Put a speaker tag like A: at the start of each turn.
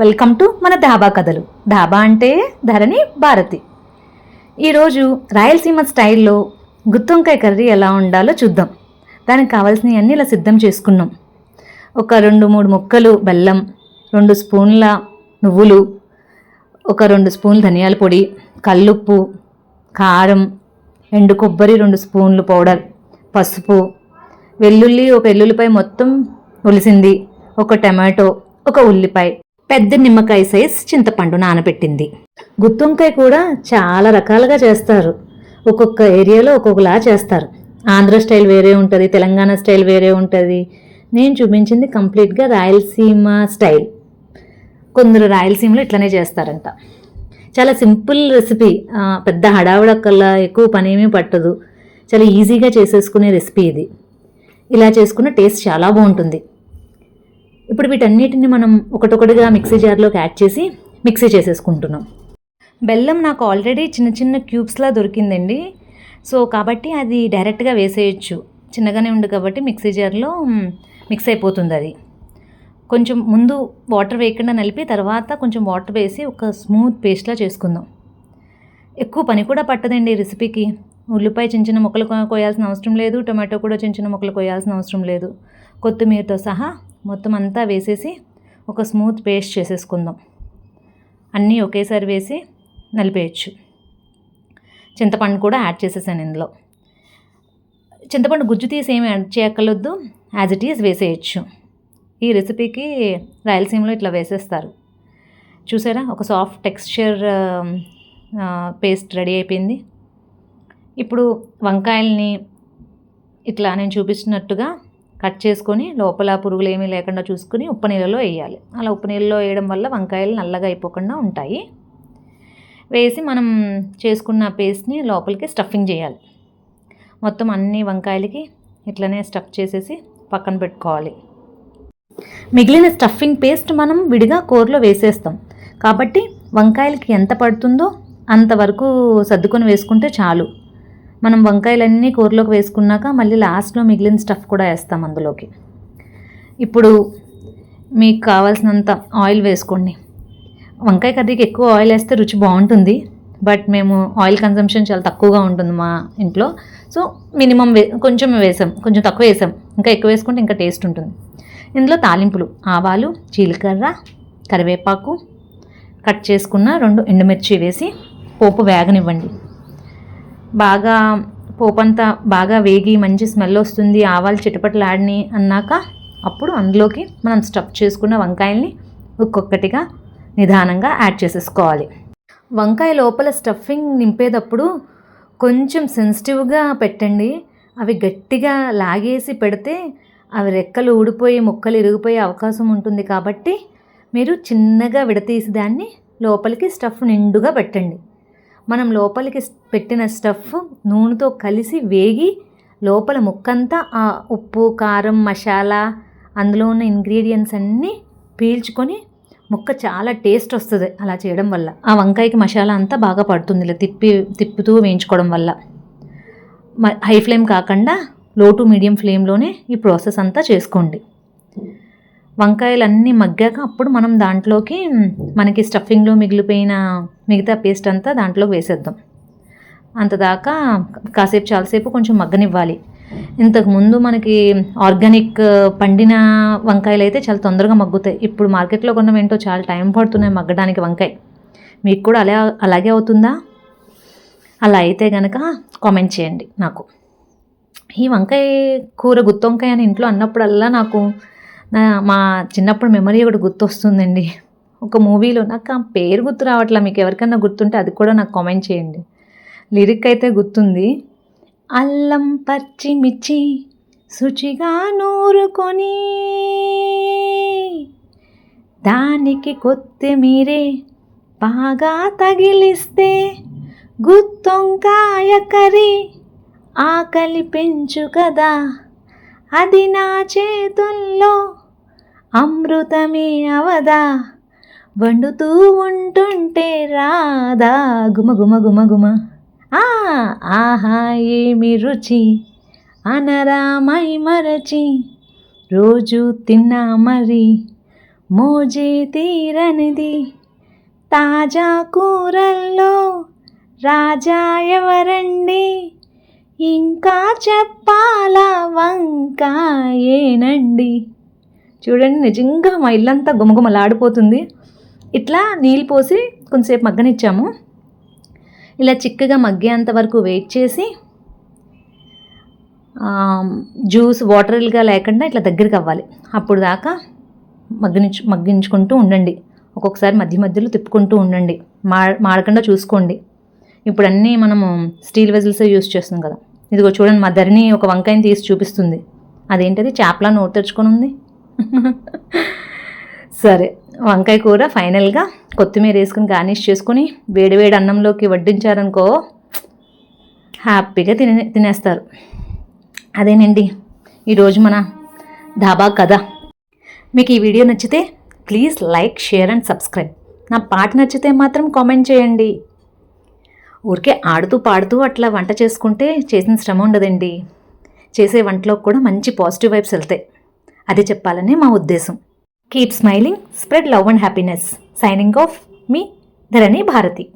A: Welcome to మన ధాబా కథలు. ధాబా అంటే ధరణి భారతి. ఈరోజు రాయలసీమ స్టైల్లో గుత్తొంకాయ కర్రీ ఎలా ఉండాలో చూద్దాం. దానికి కావాల్సినవి అన్నీ ఇలా సిద్ధం చేసుకున్నాం. ఒక రెండు మూడు ముక్కలు బెల్లం రెండు స్పూన్ల నువ్వులు ఒక రెండు స్పూన్లు ధనియాల పొడి కల్లుప్పు కారం ఎండు కొబ్బరి రెండు స్పూన్లు పౌడర్ పసుపు వెల్లుల్లి ఒక వెల్లుల్లిపై మొత్తం ఒలిసింది ఒక టమాటో ఒక ఉల్లిపాయ. పెద్ద నిమ్మకాయ సైజ్ చింతపండు నానబెట్టింది. గుత్తొంకాయ కూడా చాలా రకాలుగా చేస్తారు. ఒక్కొక్క ఏరియాలో ఒక్కొక్కలా చేస్తారు. ఆంధ్ర స్టైల్ వేరే ఉంటుంది తెలంగాణ స్టైల్ వేరే ఉంటుంది. నేను చూపించింది కంప్లీట్గా రాయలసీమ స్టైల్. కొందరు రాయలసీమలో ఇట్లనే చేస్తారంట. చాలా సింపుల్ రెసిపీ. పెద్ద హడావుడక్కల్లా ఎక్కువ పని ఏమీ పట్టదు. చాలా ఈజీగా చేసేసుకునే రెసిపీ ఇది. ఇలా చేసుకున్న టేస్ట్ చాలా బాగుంటుంది. ఇప్పుడు వీటన్నిటిని మనం ఒకటొకటిగా మిక్సీ జార్లోకి యాడ్ చేసి మిక్సీ చేసేసుకుంటున్నాం. బెల్లం నాకు ఆల్రెడీ చిన్న చిన్న క్యూబ్స్లా దొరికిందండి. సో కాబట్టి అది డైరెక్ట్గా వేసేయచ్చు. చిన్నగానే ఉంది కాబట్టి మిక్సీ జార్లో మిక్స్ అయిపోతుంది అది. కొంచెం ముందు వాటర్ వేయకుండా నలిపి తర్వాత కొంచెం వాటర్ వేసి ఒక స్మూత్ పేస్ట్లా చేసుకుందాం. ఎక్కువ పని కూడా పట్టదండి ఈ రెసిపీకి. ఉల్లిపాయ చిన్న చిన్న మొక్కలు కోయాల్సిన అవసరం లేదు. టమాటో కూడా చిన్న చిన్న మొక్కలు కోయాల్సిన అవసరం లేదు. కొత్తిమీరతో సహా మొత్తం అంతా వేసేసి ఒక స్మూత్ పేస్ట్ చేసేసుకుందాం. అన్నీ ఒకేసారి వేసి నలిపేయచ్చు. చింతపండు కూడా యాడ్ చేసేసాను ఇందులో. చింతపండు గుజ్జు తీసి ఏమి యాడ్ చేయక్కర్లొద్దు యాజ్ ఇట్ ఈజ్ వేసేయచ్చు. ఈ రెసిపీకి రాయలసీమలో ఇట్లా వేసేస్తారు. చూసారా? ఒక సాఫ్ట్ టెక్స్చర్ పేస్ట్ రెడీ అయిపోయింది. ఇప్పుడు వంకాయల్ని ఇట్లా నేను చూపించినట్టుగా కట్ చేసుకొని లోపల పురుగులు ఏమీ లేకుండా చూసుకుని ఉప్పు నీళ్ళలో వేయాలి. అలా ఉప్పు నీళ్ళలో వేయడం వల్ల వంకాయలు నల్లగా అయిపోకుండా ఉంటాయి. వేసి మనం చేసుకున్న పేస్ట్ని లోపలికి స్టఫింగ్ చేయాలి. మొత్తం అన్ని వంకాయలకి ఇట్లనే స్టఫ్ చేసేసి పక్కన పెట్టుకోవాలి. మిగిలిన స్టఫింగ్ పేస్ట్ మనం విడిగా కూరలో వేసేస్తాం. కాబట్టి వంకాయలకి ఎంత పడుతుందో అంతవరకు సర్దుకొని వేసుకుంటే చాలు. మనం వంకాయలన్నీ కూరలోకి వేసుకున్నాక మళ్ళీ లాస్ట్లో మిగిలిన స్టఫ్ కూడా వేస్తాం అందులోకి. ఇప్పుడు మీకు కావాల్సినంత ఆయిల్ వేసుకోండి. వంకాయ కర్రీకి ఎక్కువ ఆయిల్ వేస్తే రుచి బాగుంటుంది. బట్ మేము ఆయిల్ కన్సంప్షన్ చాలా తక్కువగా ఉంటుంది మా ఇంట్లో. సో మినిమం వే కొంచెం వేసాం. కొంచెం తక్కువ వేసాం. ఇంకా ఎక్కువ వేసుకుంటే ఇంకా టేస్ట్ ఉంటుంది. ఇందులో తాలింపులు. ఆవాలు జీలకర్ర కరివేపాకు కట్ చేసుకున్న రెండు ఎండుమిర్చి వేసి పోపు వేగనివ్వండి. బాగా పోపంతా బాగా వేగి మంచి స్మెల్ వస్తుంది ఆవాలు చిటపటలాడిని అన్నాక అప్పుడు అందులోకి మనం స్టఫ్ చేసుకున్న వంకాయల్ని ఒక్కొక్కటిగా నిదానంగా యాడ్ చేసేసుకోవాలి. వంకాయ లోపల స్టఫింగ్ నింపేటప్పుడు కొంచెం సెన్సిటివ్గా పెట్టండి. అవి గట్టిగా లాగేసి పెడితే అవి రెక్కలు ఊడిపోయి ముక్కలు ఇరిగిపోయే అవకాశం ఉంటుంది కాబట్టి మీరు చిన్నగా విడతీసి దాన్ని లోపలికి స్టఫ్ నిండుగా పెట్టండి. మనం లోపలికి పెట్టిన స్టఫ్ నూనెతో కలిసి వేగి లోపల ముక్కంతా ఆ ఉప్పు కారం మసాలా అందులో ఉన్న ఇంగ్రీడియంట్స్ అన్నీ పీల్చుకొని ముక్క చాలా టేస్ట్ వస్తుంది అలా చేయడం వల్ల. ఆ వంకాయకి మసాలా అంతా బాగా పడుతుంది ఇలా తిప్పి తిప్పుతూ వేయించుకోవడం వల్ల. మ- హై ఫ్లేమ్ కాకుండా లో టు మీడియం ఫ్లేమ్లోనే ఈ ప్రాసెస్ అంతా చేసుకోండి. వంకాయలు అన్నీ మగ్గాక అప్పుడు మనం దాంట్లోకి మనకి స్టఫింగ్లో మిగిలిపోయిన మిగతా పేస్ట్ అంతా దాంట్లో వేసేద్దాం. అంతదాకా కాసేపు చాలాసేపు కొంచెం మగ్గనివ్వాలి. ఇంతకుముందు మనకి ఆర్గానిక్ పండిన వంకాయలు అయితే చాలా తొందరగా మగ్గుతాయి. ఇప్పుడు మార్కెట్లో కొన్న ఏంటో చాలా టైం పడుతున్నాయి మగ్గడానికి వంకాయ. మీకు కూడా అలా అలాగే అవుతుందా? అలా అయితే కనుక కామెంట్ చేయండి నాకు. ఈ వంకాయ కూర గుత్తొంకాయ అని ఇంట్లో అన్నప్పుడల్లా నాకు మా చిన్నప్పుడు మెమరీ ఒకటి గుర్తొస్తుందండి. ఒక మూవీలో నాకు ఆ పేరు గుర్తు రావట్లా మీకు ఎవరికైనా గుర్తుంటే అది కూడా నాకు కామెంట్ చేయండి. లిరిక్ అయితే గుర్తుంది. అల్లం పచ్చిమిర్చి శుచిగా నూరుకొని దానికి కొత్తిమీరే బాగా తగిలిస్తే గుత్తొంకాయ కర్రీ ఆకలి పెంచు కదా అది నా చేతుల్లో. అమృతమే అవదా వండుతూ ఉంటుంటే రాదా గుమ గుమ గుమ గుమ. ఆ ఆహా ఏమి రుచి. అనరామై మరచి. రోజు తిన్నా మరి. మోజే తీరనిది. తాజా కూరల్లో రాజా ఎవరండి? ఇంకా చెప్పాలా వంకాయేనండి. చూడండి నిజంగా మా ఇల్లంతా గుమగుమలాడిపోతుంది. ఇట్లా నీళ్ళు పోసి కొంతసేపు మగ్గనిచ్చాము. ఇలా చిక్కగా మగ్గేంత వరకు వెయిట్ చేసి జ్యూస్ వాటర్గా లేకుండా ఇట్లా దగ్గరికి అవ్వాలి. అప్పుడు దాకా మగ్గినించు మగ్గించుకుంటూ ఉండండి. ఒక్కొక్కసారి మధ్య మధ్యలో తిప్పుకుంటూ ఉండండి. మా మాడకుండా చూసుకోండి. ఇప్పుడు అన్నీ మనము స్టీల్ వెజిల్సే యూస్ చేస్తున్నాం కదా. ఇదిగో చూడండి మా ధరణి ఒక వంకాయని తీసి చూపిస్తుంది. అదేంటది? చేపలా నోరు తెరుచుకొని ఉంది. సరే వంకాయ కూర ఫైనల్గా కొత్తిమీర వేసుకుని గార్నిష్ చేసుకుని వేడివేడి అన్నంలోకి వడ్డించారనుకో హ్యాపీగా తినే తినేస్తారు. అదేనండి ఈరోజు మన ధాబా కథ. మీకు ఈ వీడియో నచ్చితే please like share and subscribe. నా పాట నచ్చితే మాత్రం కామెంట్ చేయండి. ఊరికే ఆడుతూ పాడుతూ అట్లా వంట చేసుకుంటే చేసిన శ్రమ ఉండదండి. చేసే వంటలో కూడా మంచి పాజిటివ్ వైబ్స్ వెళ్తాయి. అది చెప్పాలనే మా ఉద్దేశం. Keep smiling spread love and happiness signing off me Dharani Bharati